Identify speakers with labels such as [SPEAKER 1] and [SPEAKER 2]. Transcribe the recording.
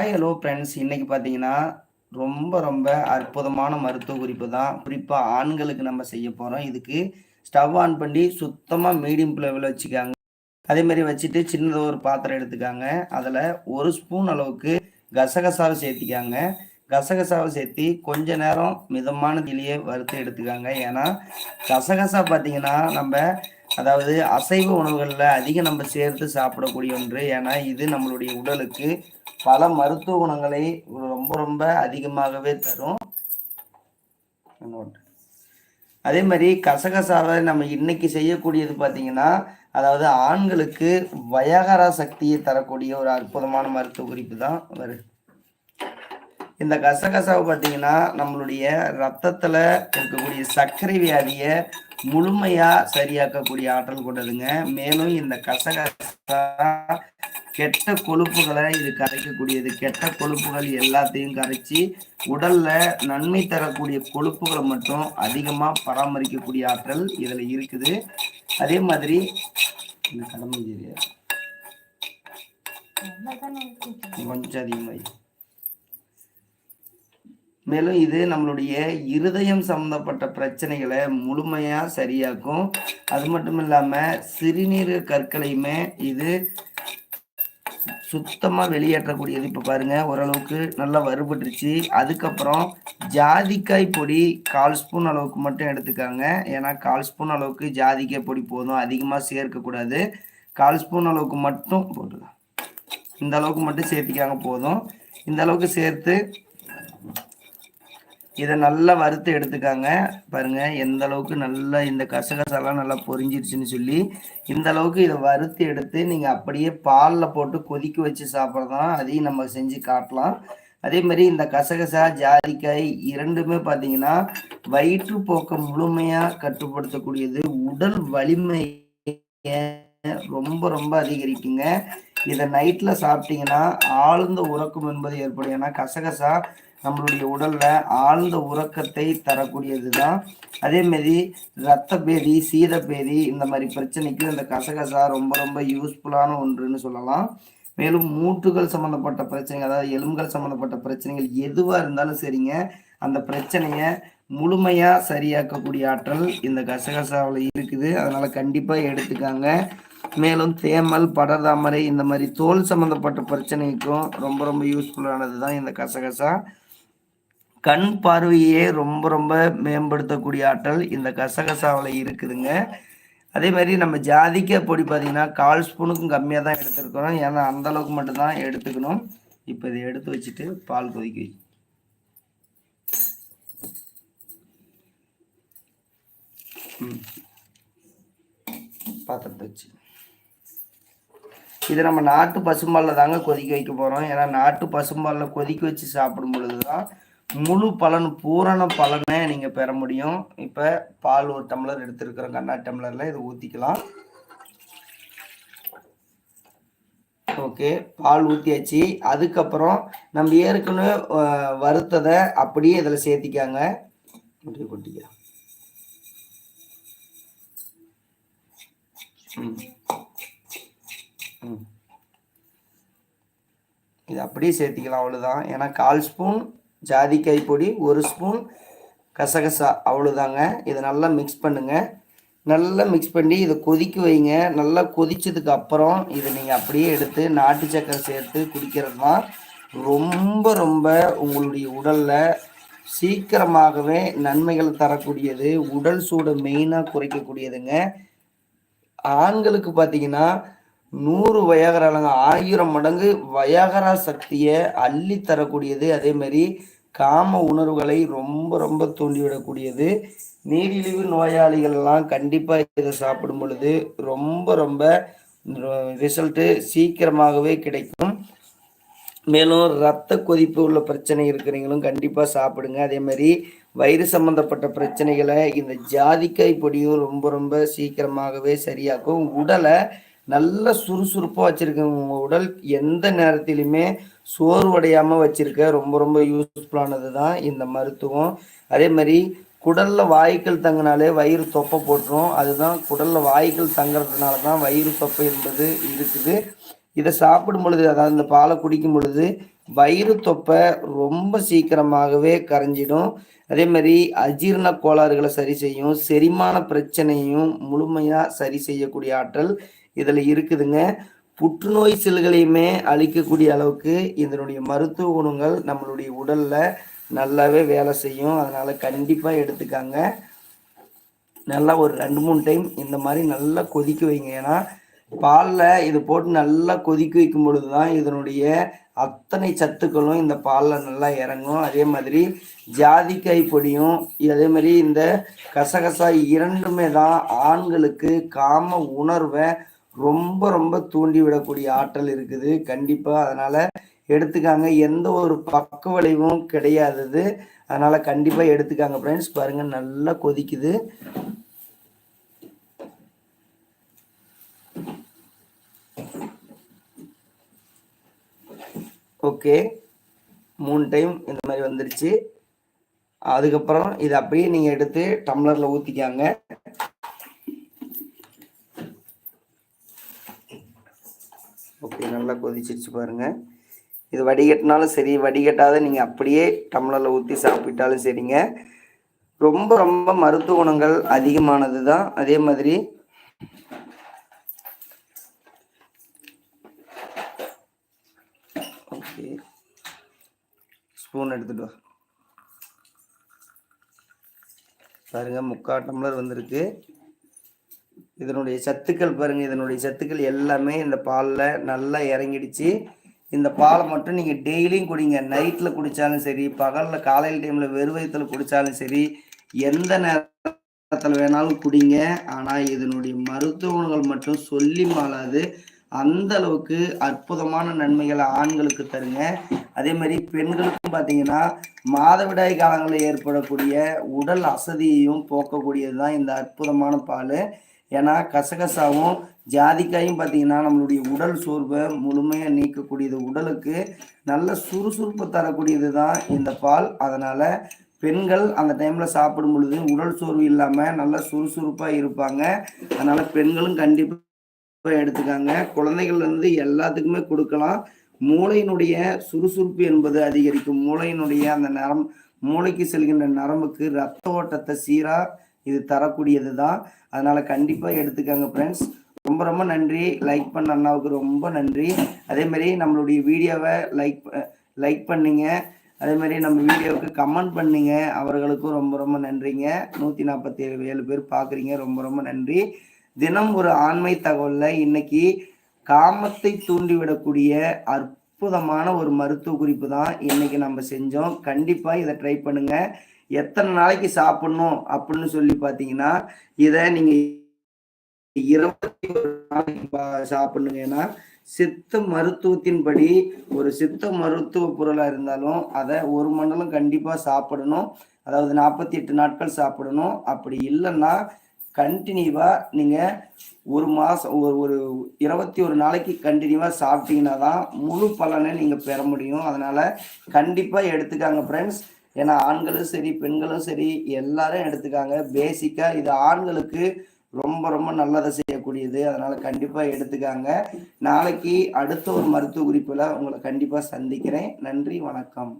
[SPEAKER 1] Hi hello friends இன்றைக்கி பார்த்தீங்கன்னா ரொம்ப ரொம்ப அற்புதமான மருத்துவ குறிப்பு தான். குறிப்பாக ஆண்களுக்கு நம்ம செய்ய போகிறோம் இதுக்கு ஸ்டவ் ஆன் பண்ணி சுத்தமாக மீடியம் ஃப்ளேவில் வச்சுக்காங்க. அதே மாதிரி வச்சுட்டு சின்னதாக ஒரு பாத்திரம் எடுத்துக்காங்க. அதில் ஒரு ஸ்பூன் அளவுக்கு கசகசாவை சேர்த்திக்காங்க. கசகசாவை சேர்த்தி கொஞ்ச நேரம் மிதமான தீலியே வறுத்து எடுத்துக்காங்க. ஏன்னா கசகசா பார்த்தீங்கன்னா நம்ம அதாவது அசைவ உணவுகளில் அதிகம் நம்ம சேர்த்து சாப்பிடக்கூடிய ஒன்று. ஏன்னா இது நம்மளுடைய உடலுக்கு பல மருத்துவ குணங்களை ரொம்ப ரொம்ப அதிகமாகவே தரும். அதே மாதிரி கசகசாவை நம்ம இன்னைக்கு செய்யக்கூடியது பார்த்தீங்கன்னா அதாவது ஆண்களுக்கு வயகரா சக்தியை தரக்கூடிய ஒரு அற்புதமான மருத்துவ குறிப்பு தான் வருது இந்த கசகசாவை பார்த்தீங்கன்னா நம்மளுடைய ரத்தத்தில் இருக்கக்கூடிய சர்க்கரை வியாதியை முழுமையாக சரியாக்கக்கூடிய ஆற்றல் கொண்டதுங்க. மேலும் இந்த கசகசா கெட்ட கொழுப்புகளை இது கரைக்கக்கூடியது. கெட்ட கொழுப்புகள் எல்லாத்தையும் கரைச்சி உடல்ல நன்மை தரக்கூடிய கொழுப்புகளை மட்டும் அதிகமாக பராமரிக்கக்கூடிய ஆற்றல் இதில் இருக்குது. அதே மாதிரி கொஞ்சம் அதிகமாக மேலும் இது நம்மளுடைய இருதயம் சம்மந்தப்பட்ட பிரச்சனைகளை முழுமையாக சரியாக்கும். அது மட்டும் இல்லாமல் சிறுநீர் கற்களையுமே இது சுத்தமாக வெளியேற்றக்கூடியது. இப்போ பாருங்கள் ஓரளவுக்கு நல்லா வறுபட்டுருச்சு. அதுக்கப்புறம் ஜாதிக்காய் பொடி கால் ஸ்பூன் அளவுக்கு மட்டும் எடுத்துக்காங்க. ஏன்னா கால் ஸ்பூன் அளவுக்கு ஜாதிக்காய் பொடி போதும். அதிகமாக சேர்க்கக்கூடாது கால் ஸ்பூன் அளவுக்கு மட்டும் போட்டுக்கலாம் இந்த அளவுக்கு மட்டும் சேர்த்திக்காங்க போதும். இந்த அளவுக்கு சேர்த்து இதை நல்லா வறுத்து எடுத்துக்காங்க. பாருங்க எந்த அளவுக்கு நல்லா இந்த கசகசெல்லாம் நல்லா பொரிஞ்சிருச்சுன்னு சொல்லி இந்த அளவுக்கு இதை வறுத்து எடுத்து நீங்கள் அப்படியே பாலில் போட்டு கொதிக்க வச்சு சாப்பிட்றதான் அதையும் நம்ம செஞ்சு காட்டலாம். அதே மாதிரி இந்த கசகசா ஜாதிக்காய் இரண்டுமே பார்த்தீங்கன்னா வயிற்றுப்போக்கை முழுமையாக கட்டுப்படுத்தக்கூடியது. உடல் வலிமையை ரொம்ப ரொம்ப அதிகரிக்குங்க. இதை நைட்டில் சாப்பிட்டீங்கன்னா ஆழ்ந்த உறக்கம் என்பது ஏற்படும். ஏன்னா கசகசா நம்மளுடைய உடல்ல ஆழ்ந்த உறக்கத்தை தரக்கூடியது தான் அதேமாரி ரத்த பேதி சீத பேதி இந்த மாதிரி பிரச்சனைக்கு இந்த கசகசா ரொம்ப ரொம்ப யூஸ்ஃபுல்லான ஒன்றுன்னு சொல்லலாம். மேலும் மூட்டுகள் சம்மந்தப்பட்ட பிரச்சனைகள் அதாவது எலும்புகள் சம்மந்தப்பட்ட பிரச்சனைகள் எதுவாக இருந்தாலும் சரிங்க. அந்த பிரச்சனையை முழுமையாக சரியாக்கக்கூடிய ஆற்றல் இந்த கசகசாவில் இருக்குது. அதனால் கண்டிப்பாக எடுத்துக்காங்க. மேலும் தேமல் படர்தாமரை இந்த மாதிரி தோல் சம்மந்தப்பட்ட பிரச்சனைக்கும் ரொம்ப ரொம்ப யூஸ்ஃபுல்லானது தான் இந்த கசகசா. கண் பார்வையே ரொம்ப ரொம்ப மேம்படுத்தக்கூடிய ஆற்றல் இந்த கசகசாவில் இருக்குதுங்க. அதே மாதிரி நம்ம ஜாதிக்க பொடி பார்த்தீங்கன்னா கால் ஸ்பூனுக்கும் கம்மியாக தான் எடுத்துருக்கிறோம். ஏன்னா அந்த அளவுக்கு மட்டும்தான் எடுத்துக்கணும். இப்போ இதை எடுத்து வச்சுட்டு பால் கொதிக்க வை. பாத்திரத்தை வச்சு. இது நம்ம நாட்டு பசும்பாலில் தாங்க கொதிக்க வைக்க போகிறோம் ஏன்னா நாட்டு பசும்பாலில் கொதிக்க வச்சு சாப்பிடும் பொழுது தான் முழு பலன் பூரண பலனை நீங்கள் பெற முடியும். இப்போ பால் ஒரு டம்ளர் எடுத்துருக்குறோம். கண்ணா டம்ளரில் இதை ஊற்றிக்கலாம் ஓகே பால் ஊற்றியாச்சு அதுக்கப்புறம் நம்ம ஏற்கனவே வறுத்ததை அப்படியே இதில் சேர்த்திக்காங்க. அப்படியே கொட்டிக்க. இது அப்படியே சேர்த்திக்கலாம் அவ்வளோதான் ஏன்னா கால் ஸ்பூன் ஜாதிக்காய் பொடி ஒரு ஸ்பூன் கசகசா அவ்வளோதாங்க இதை நல்லா மிக்ஸ் பண்ணுங்கள் நல்லா மிக்ஸ் பண்ணி இதை கொதிக்க வைங்க. நல்லா கொதிச்சதுக்கு அப்புறம் இதை நீங்கள் அப்படியே எடுத்து நாட்டு சக்கரை சேர்த்து குடிக்கிறது தான் ரொம்ப ரொம்ப உங்களுடைய உடலில் சீக்கிரமாகவே நன்மைகள் தரக்கூடியது. உடல் சூடை மெயினாக குறைக்கக்கூடியதுங்க. ஆண்களுக்கு பார்த்தீங்கன்னா நூறு வயகராலங்க ஆயிரம் மடங்கு வயகரா சக்தியை அள்ளி தரக்கூடியது. அதே மாதிரி காம உணர்வுகளை ரொம்ப ரொம்ப தூண்டிவிடக்கூடியது. நீரிழிவு நோயாளிகள்லாம் கண்டிப்பாக இதை சாப்பிடும் பொழுது ரொம்ப ரொம்ப ரிசல்ட்டு சீக்கிரமாகவே கிடைக்கும். மேலும் ரத்த கொதிப்பு உள்ள பிரச்சனை இருக்கிறவங்களும் கண்டிப்பாக சாப்பிடுங்க. அதே மாதிரி வயிறு சம்பந்தப்பட்ட பிரச்சனைகளை இந்த ஜாதிக்காய் பொடியும் ரொம்ப ரொம்ப சீக்கிரமாகவே சரியாக்கும். உடலை நல்ல சுறுசுறுப்பாக வச்சுருக்க உங்கள் உடல் எந்த நேரத்திலுமே சோர்வடையாமல் வச்சுருக்க ரொம்ப ரொம்ப யூஸ்ஃபுல்லானது தான் இந்த மருத்துவம். அதே மாதிரி குடலில் வாய்க்கள் தங்கினாலே வயிறு தொப்பை போட்டுரும். அதுதான் குடலில் வாய்க்கள் தங்குறதுனால தான் வயிறு தொப்பை என்பது இருக்குது. இதை சாப்பிடும் பொழுது அதாவது இந்த பாலை குடிக்கும் பொழுது வயிறு தொப்பை ரொம்ப சீக்கிரமாகவே கரைஞ்சிடும். அதே மாதிரி அஜீரண கோளாறுகளை சரி செய்யும் செரிமான பிரச்சனையும் முழுமையாக சரி செய்யக்கூடிய ஆற்றல் இதில் இருக்குதுங்க. புற்றுநோய் செல்களையுமே அழிக்கக்கூடிய அளவுக்கு இதனுடைய மருத்துவ குணங்கள் நம்மளுடைய உடலில் நல்லாவே வேலை செய்யும். அதனால் கண்டிப்பாக எடுத்துக்காங்க. நல்லா ஒரு ரெண்டு மூணு டைம் இந்த மாதிரி நல்லா கொதிக்க வைங்க. ஏன்னா பாலில் இது போட்டு நல்லா கொதிக்க வைக்கும் பொழுது தான் இதனுடைய அத்தனை சத்துக்களும் இந்த பாலில் நல்லா இறங்கும். அதே மாதிரி ஜாதிக்காய் பொடியும் அதே மாதிரி இந்த கசகசா இரண்டுமே தான் ஆண்களுக்கு காம உணர்வை ரொம்ப ரொம்ப தூண்டி விடக்கூடிய ஆற்றல் இருக்குது. கண்டிப்பாக அதனால் எடுத்துக்காங்க. எந்த ஒரு பக்க விளைவும் கிடையாதது. அதனால் கண்டிப்பாக எடுத்துக்காங்க ஃப்ரெண்ட்ஸ் பாருங்கள் நல்லா கொதிக்குது. ஓகே. மூணு டைம் இந்த மாதிரி வந்துருச்சு. அதுக்கப்புறம் இதை அப்படியே நீங்கள் எடுத்து டம்ளரில் ஊற்றிக்காங்க ஓகே நல்லா கொதிச்சிருச்சு பாருங்கள் இது வடிகட்டினாலும் சரி வடிகட்டாத நீங்கள் அப்படியே டம்ளரில் ஊற்றி சாப்பிட்டாலும் சரிங்க. ரொம்ப ரொம்ப மருத்துவ குணங்கள் அதிகமானது தான் அதே மாதிரி ஓகே. ஸ்பூன் எடுத்துட்டு வா. பாருங்க முக்கால் டம்ளர் வந்திருக்கு. இதனுடைய சத்துக்கள் பாருங்க இதனுடைய சத்துக்கள் எல்லாமே இந்த பாலில் நல்லா இறங்கிடுச்சு. இந்த பாலை மட்டும் நீங்கள் டெய்லியும் குடிங்க. நைட்டில் குடித்தாலும் சரி பகலில் காலையில் டைமில் வெறும் வயிற்றுல குடித்தாலும் சரி எந்த நேரத்தில் வேணாலும் குடிங்க. ஆனால் இதனுடைய மருத்துவ குணங்கள் மட்டும் சொல்லி மாளாது அந்த அளவுக்கு அற்புதமான நன்மைகளை ஆண்களுக்கு தருங்க. அதே மாதிரி பெண்களுக்கும் பார்த்தீங்கன்னா மாதவிடாய் காலங்களில் ஏற்படக்கூடிய உடல் அசதியையும் போக்கக்கூடியது தான் இந்த அற்புதமான பால். ஏன்னா கசகசாவும் ஜாதிக்காயும் பார்த்தீங்கன்னா நம்மளுடைய உடல் சோர்வை முழுமையாக நீக்கக்கூடியது. உடலுக்கு நல்ல சுறுசுறுப்பு தரக்கூடியது தான் இந்த பால். அதனால் பெண்கள் அந்த டைமில் சாப்பிடும் பொழுது உடல் சோர்வு இல்லாமல் நல்ல சுறுசுறுப்பாக இருப்பாங்க. அதனால் பெண்களும் கண்டிப்பாக எடுத்துக்காங்க. குழந்தைகள்லேருந்து எல்லாத்துக்குமே கொடுக்கலாம். மூளையினுடைய சுறுசுறுப்பு என்பது அதிகரிக்கும். மூளையினுடைய அந்த நரம் மூளைக்கு செல்கின்ற நரம்புக்கு ரத்த ஓட்டத்தை சீராக இது தரக்கூடியது தான் அதனால் கண்டிப்பாக எடுத்துக்கோங்க ஃப்ரெண்ட்ஸ் ரொம்ப ரொம்ப நன்றி. லைக் பண்ண அண்ணாவுக்கு ரொம்ப நன்றி. அதே மாதிரி நம்மளுடைய வீடியோவை லைக் லைக் பண்ணுங்க. அதே மாதிரி நம்ம வீடியோவுக்கு கமெண்ட் பண்ணுங்க. அவர்களுக்கும் ரொம்ப ரொம்ப நன்றிங்க. நூற்றி நாற்பத்தி ஏழு ஏழு பேர் பார்க்குறீங்க ரொம்ப ரொம்ப நன்றி. தினம் ஒரு ஆண்மை தகவலில் இன்னைக்கு காமத்தை தூண்டிவிடக்கூடிய அற்புதமான ஒரு மருத்துவ குறிப்பு தான் இன்னைக்கு நம்ம செஞ்சோம். கண்டிப்பாக இதை ட்ரை பண்ணுங்க. எத்தனை நாளைக்கு சாப்பிடணும் அப்படின்னு சொல்லி பார்த்தீங்கன்னா இதை நீங்கள் இருபத்தி ஒரு நாளைக்கு சாப்பிடணுங்க. ஏன்னா சித்த மருத்துவத்தின்படி ஒரு சித்த மருத்துவ பொருளாக இருந்தாலும் அதை ஒரு மண்டலம் கண்டிப்பாக சாப்பிடணும். அதாவது நாற்பத்தி எட்டு நாட்கள் சாப்பிடணும். அப்படி இல்லைன்னா கண்டினியூவாக நீங்கள் ஒரு மாதம் ஒரு ஒரு இருபத்தி ஒரு நாளைக்கு கண்டினியூவாக சாப்பிட்டீங்கன்னா தான் முழு பலனை நீங்கள் பெற முடியும். அதனால் கண்டிப்பாக எடுத்துக்காங்க ஃப்ரெண்ட்ஸ் ஏன்னா ஆண்களும் சரி பெண்களும் சரி எல்லாரும் எடுத்துக்காங்க. பேசிக்காக இது ஆண்களுக்கு ரொம்ப ரொம்ப நல்லதை செய்யக்கூடியது. அதனால கண்டிப்பாக எடுத்துக்காங்க. நாளைக்கு அடுத்த ஒரு மருத்துவ குறிப்பில் உங்களை கண்டிப்பாக சந்திக்கிறேன். நன்றி வணக்கம்.